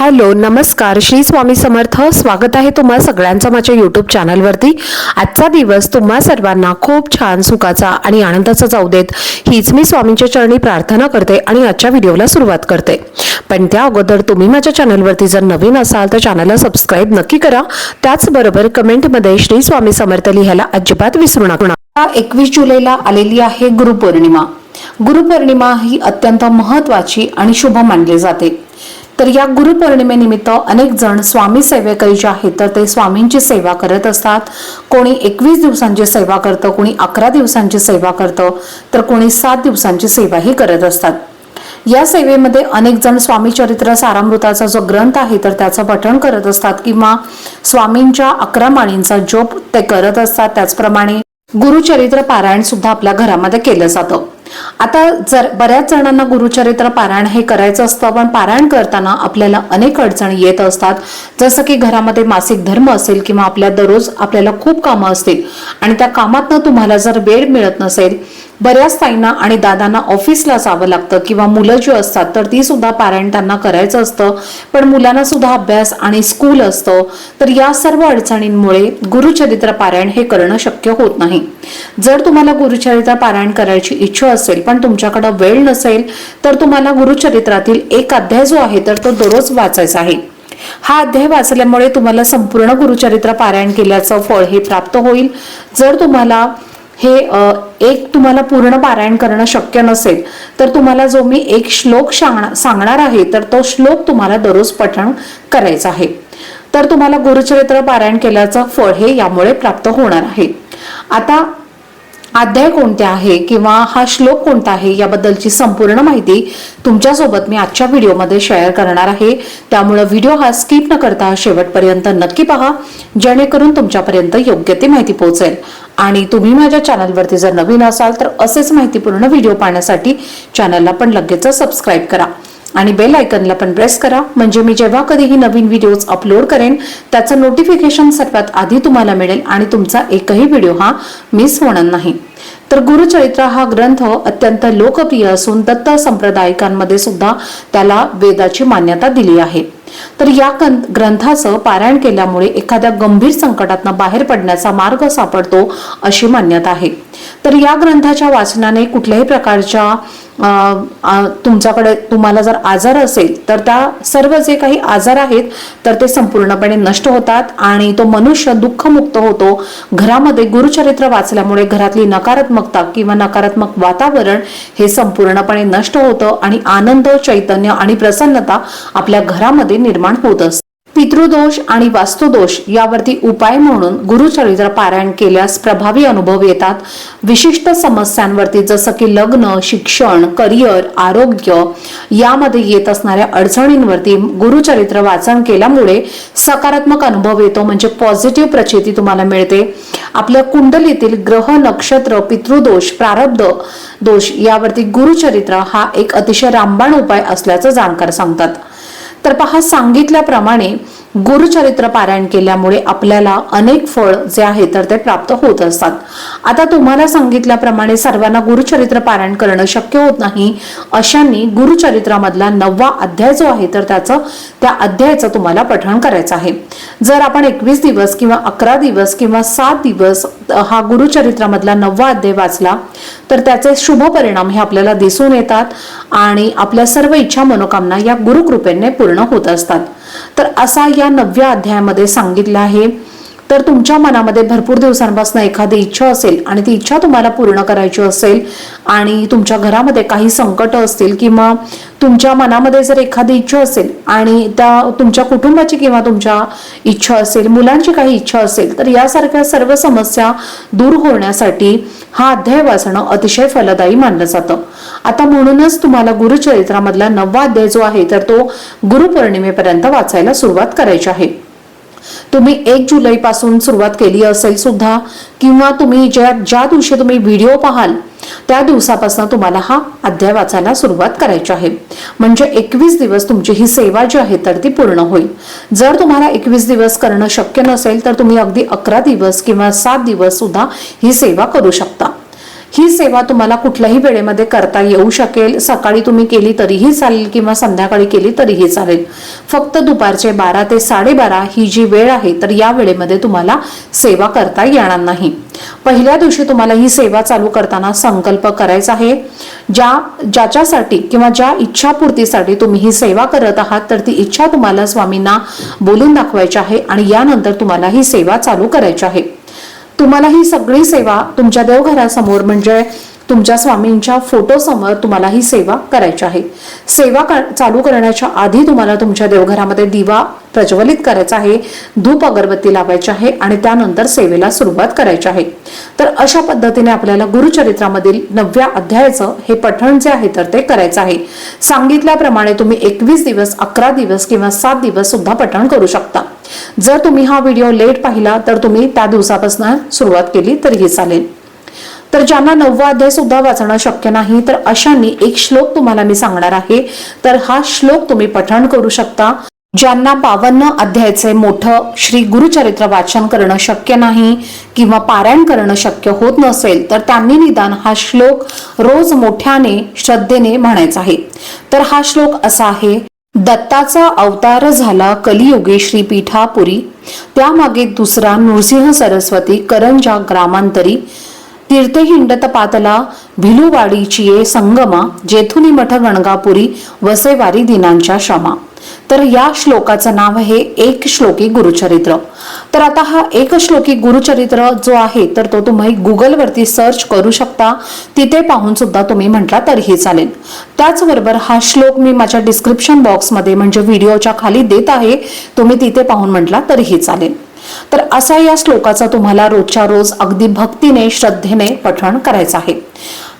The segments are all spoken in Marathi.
हॅलो नमस्कार. श्री स्वामी समर्थ. स्वागत आहे तुम्हा सगळ्यांचं माझ्या यूट्यूब चॅनलवरती आजचा दिवस तुम्हा सर्वांना खूप छान सुखाचा आणि आनंदाचा जाऊ देत. हीच मी स्वामींच्या चरणी प्रार्थना करते आणि आजच्या व्हिडिओला सुरुवात करते. पण त्या अगोदर तुम्ही माझ्या चॅनलवरती जर नवीन असाल तर चॅनलला सबस्क्राईब नक्की करा. त्याचबरोबर कमेंटमध्ये श्री स्वामी समर्थ लिहायला अजिबात विसरू नका. एकवीस जुलैला आलेली आहे गुरुपौर्णिमा. गुरुपौर्णिमा ही अत्यंत महत्वाची आणि शुभ मानली जाते. तर या गुरुपौर्णिमेनिमित्त अनेक जण स्वामी सेवेकरी जे आहेत तर ते स्वामींची सेवा करत असतात. कोणी एकवीस दिवसांची सेवा करतं कोणी अकरा दिवसांची सेवा करतं तर कोणी सात दिवसांची सेवाही करत असतात. या सेवेमध्ये अनेक जण स्वामी चरित्र सारामृताचा जो ग्रंथ आहे तर त्याचं पठण करत असतात किंवा स्वामींच्या अकरा माळींचा जोप ते करत असतात. त्याचप्रमाणे गुरुचरित्र पारायण सुद्धा आपल्या घरामध्ये केलं जातं. आता जर बऱ्याच जणांना गुरुचरित्र पारायण हे करायचं असतं पण पारायण करताना आपल्याला अनेक अडचणी येत असतात. जसं की घरामध्ये मासिक धर्म असेल किंवा आपल्या दररोज आपल्याला खूप कामं असतील आणि त्या कामातनं तुम्हाला जर वेळ मिळत नसेल बऱ्याच ताईंना आणि दादांना ऑफिसला जावं लागतं किंवा मुलं जी असतात तर ती सुद्धा पारायण त्यांना करायचं असतं. पण मुलांना सुद्धा अभ्यास आणि स्कूल असतं. तर या सर्व अडचणींमुळे गुरुचरित्र पारायण हे करणं शक्य होत नाही. जर तुम्हाला गुरुचरित्र पारायण करायची इच्छा असेल पण तुमच्याकडे वेळ नसेल तर तुम्हाला गुरुचरित्रातील एक अध्याय जो आहे तर तो दररोज वाचायचा आहे. हा अध्याय वाचल्यामुळे तुम्हाला संपूर्ण गुरुचरित्र पारायण केल्याचं फळ हे प्राप्त होईल. जर तुम्हाला हे एक तुम्हाला पूर्ण पारायण करणं शक्य नसेल तर तुम्हाला जो मी एक श्लोक सांगणार सांगणार आहे तर तो श्लोक तुम्हाला दररोज पठण करायचा आहे. तर तुम्हाला गुरुचरित्र पारायण केल्याचं फळ हे यामुळे प्राप्त होणार आहे. आता अध्याय कोणते आहे किंवा हा श्लोक कोणता आहे याबद्दलची संपूर्ण माहिती तुमच्यासोबत मी आजच्या व्हिडिओमध्ये शेअर करणार आहे. त्यामुळं व्हिडिओ हा स्किप न करता शेवटपर्यंत नक्की पहा जेणेकरून तुमच्यापर्यंत योग्य ती माहिती पोहोचेल. आणि तुम्ही माझ्या चॅनलवरती जर नवीन असाल तर असेच माहितीपूर्ण व्हिडिओ पाहण्यासाठी चॅनलला पण लगेच सबस्क्राईब करा. आणि बेल आयकनला पण प्रेस करा. म्हणजे मी जेव्हा कधीही नवीन व्हिडिओज अपलोड करेन त्याचं नोटिफिकेशन सर्वात आधी तुम्हाला मिळेल आणि तुमचा एकही व्हिडिओ हा मिस होणार नाही. तर गुरुचरित्र हा ग्रंथ अत्यंत लोकप्रिय असून दत्त संप्रदायिकांमध्ये सुद्धा त्याला वेदाची मान्यता दिली आहे. तर या ग्रंथाचं पारायण केल्यामुळे एखाद्या गंभीर संकटातनं बाहेर पडण्याचा मार्ग सापडतो अशी मान्यता आहे. तर या ग्रंथाच्या वाचनाने कुठल्याही प्रकारच्या तुमच्याकडे तुम्हाला जर आजार असेल तर त्या सर्व जे काही आजार आहेत तर ते संपूर्णपणे नष्ट होतात आणि तो मनुष्य दुःखमुक्त होतो. घरामध्ये गुरुचरित्र वाचल्यामुळे घरातली नकारात्मकता किंवा नकारात्मक वातावरण हे संपूर्णपणे नष्ट होतं आणि आनंद चैतन्य आणि प्रसन्नता आपल्या घरामध्ये निर्माण होत असते. पितृदोष आणि वास्तुदोष यावरती उपाय म्हणून गुरुचरित्र पारायण केल्यास प्रभावी अनुभव येतात. विशिष्ट समस्यांवरती जसं की लग्न शिक्षण करिअर आरोग्य यामध्ये येत असणाऱ्या अडचणींवरती गुरुचरित्र वाचन केल्यामुळे सकारात्मक अनुभव येतो म्हणजे पॉझिटिव्ह प्रचिती तुम्हाला मिळते. आपल्या कुंडलीतील ग्रह नक्षत्र पितृदोष प्रारब्ध दोष यावरती गुरुचरित्र हा एक अतिशय रामबाण उपाय असल्याचं जाणकार सांगतात. तर पहा सांगितल्याप्रमाणे गुरुचरित्र पारायण केल्यामुळे आपल्याला अनेक फळ जे आहे तर ते प्राप्त होत असतात. आता तुम्हाला सांगितल्याप्रमाणे सर्वांना गुरुचरित्र पारायण करणं शक्य होत नाही अशांनी गुरुचरित्रामधला नववा अध्याय जो आहे तर त्याचं त्या अध्यायाचं तुम्हाला पठण करायचं आहे. जर आपण एकवीस दिवस किंवा अकरा दिवस किंवा सात दिवस हा गुरुचरित्रामधला नववा अध्याय वाचला तर त्याचे शुभ परिणाम हे आपल्याला दिसून येतात आणि आपल्या सर्व इच्छा मनोकामना या गुरुकृपेने पूर्ण होत असतात. तर असा या नवव्या अध्यायामध्ये सांगितलं आहे. तर तुमच्या मनामध्ये भरपूर दिवसांपासून एखादी इच्छा असेल आणि ती इच्छा तुम्हाला पूर्ण करायची असेल आणि तुमच्या घरामध्ये काही संकट असतील किंवा तुमच्या मनामध्ये जर एखादी इच्छा असेल आणि त्या तुमच्या कुटुंबाची किंवा तुमच्या इच्छा असेल मुलांची काही इच्छा असेल तर यासारख्या सर्व समस्या दूर होण्यासाठी हा अध्याय वाचणं अतिशय फलदायी मानलं जातं. आता म्हणूनच तुम्हाला गुरुचरित्रामधला नववा अध्याय जो आहे तर तो गुरुपौर्णिमेपर्यंत वाचायला सुरुवात करायची आहे. तुम्ही एक जुलै पासून सुरुवात केली असेल सुद्धा किंवा तुम्ही ज्या ज्या दिवशी तुम्ही व्हिडिओ पाहाल त्या दिवसापासून तुम्हाला हा अध्याय वाचायला सुरुवात करायची आहे. म्हणजे एकवीस दिवस तुमची ही सेवा जी आहे तर ती पूर्ण होईल. जर तुम्हाला एकवीस दिवस करणं शक्य नसेल तर तुम्ही अगदी अकरा दिवस किंवा सात दिवस सुद्धा ही सेवा करू शकता. ही सेवा तुम्हाला कुठल्याही वेळेमध्ये करता येऊ शकेल. सकाळी तुम्ही केली तरीही चालेल किंवा संध्याकाळी केली तरीही चालेल. फक्त दुपारचे बारा ते साडेबारा ही जी वेळ आहे तर या वेळेमध्ये तुम्हाला सेवा करता येणार नाही. पहिल्या दिवशी तुम्हाला ही सेवा चालू करताना संकल्प करायचा आहे. ज्या ज्याच्यासाठी किंवा ज्या इच्छापूर्तीसाठी तुम्ही ही सेवा करत आहात तर ती इच्छा तुम्हाला स्वामींना बोलून दाखवायची आहे आणि यानंतर तुम्हाला ही सेवा चालू करायची आहे. तुम्हाला ही सगळी सेवा तुमच्या देवघरासमोर म्हणजे तुमच्या स्वामींच्या फोटोसमोर तुम्हाला ही सेवा करायची आहे. सेवा कर- चालू करण्याच्या आधी तुम्हाला तुमच्या देवघरामध्ये दिवा प्रज्वलित करायचा आहे धूप अगरबत्ती लावायची आहे आणि त्यानंतर सेवेला सुरुवात करायची आहे. तर अशा पद्धतीने आपल्याला गुरुचरित्रामधील नवव्या अध्यायाचं हे पठण जे आहे तर ते करायचं आहे. सांगितल्याप्रमाणे तुम्ही एकवीस दिवस अकरा दिवस किंवा सात दिवस सुद्धा पठण करू शकता. जर तुम्ही हा व्हिडिओ लेट पाहिला तर तुम्ही त्या दिवसापासून सुरुवात केली तरीही चालेल. तर ज्यांना नववा अध्याय सुद्धा वाचणं शक्य नाही तर अशांनी एक श्लोक तुम्हाला मी सांगणार आहे. तर हा श्लोक तुम्ही पठण करू शकता. ज्यांना बावन्न अध्यायाचे मोठं श्री गुरुचरित्र वाचन करणं शक्य नाही किंवा पारायण करणं शक्य होत नसेल तर त्यांनी निदान हा श्लोक रोज मोठ्याने श्रद्धेने म्हणायचा आहे. तर हा श्लोक असा आहे दत्ताचा अवतार झाला कलियुगे श्रीपीठापुरी त्यामागे दुसरा नृसिंह सरस्वती करंजा ग्रामांतरी. तीर्थे हिंडत पातला भिलुवाडीची संगमा जेथुनी मठ गणगापुरी वसेवारी दिनांच्या क्षमा. तर या श्लोकाचं नाव आहे एक श्लोकी गुरुचरित्र. तर आता हा एक श्लोकी गुरुचरित्र जो आहे तर तो तुम्ही गुगलवरती सर्च करू शकता. तिथे पाहून सुद्धा तुम्ही म्हटला तरीही चालेल. त्याचबरोबर हा श्लोक मी माझ्या डिस्क्रिप्शन बॉक्समध्ये म्हणजे व्हिडिओच्या खाली देत आहे. तुम्ही तिथे पाहून म्हटला तरीही चालेल. तर असा या श्लोकाचा तुम्हाला रोजच्या रोज अगदी भक्तीने श्रद्धेने पठण करायचं आहे.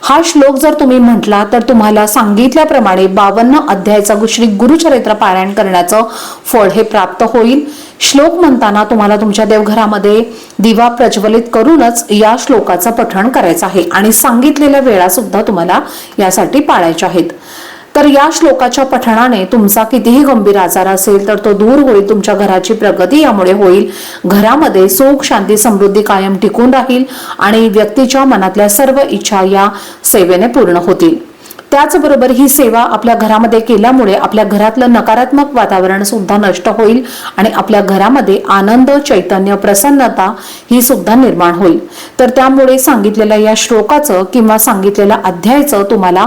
हा श्लोक जर तुम्ही म्हटला तर तुम्हाला सांगितल्याप्रमाणे बावन्न अध्यायाचा श्री गुरुचरित्र पारायण करण्याचं फळ हे प्राप्त होईल. श्लोक म्हणताना तुम्हाला तुमच्या देवघरामध्ये दिवा प्रज्वलित करूनच या श्लोकाचं पठण करायचं आहे आणि सांगितलेल्या वेळा सुद्धा तुम्हाला यासाठी पाळायच्या आहेत. तर या श्लोकाच्या पठणाने तुमचा कितीही गंभीर आजार असेल तर तो दूर होईल तुमच्या घराची प्रगती यामुळे होईल. घरामध्ये सुख शांती समृद्धी कायम टिकून राहील आणि व्यक्तीच्या मनातल्या सर्व इच्छा या सेवेने पूर्ण होतील. त्याचबरोबर ही सेवा आपल्या घरामध्ये केल्यामुळे आपल्या घरातलं नकारात्मक वातावरण सुद्धा नष्ट होईल आणि आपल्या घरामध्ये आनंद चैतन्य प्रसन्नता ही सुद्धा निर्माण होईल. तर त्यामुळे सांगितलेल्या या श्लोकाचं किंवा सांगितलेल्या अध्यायाचं तुम्हाला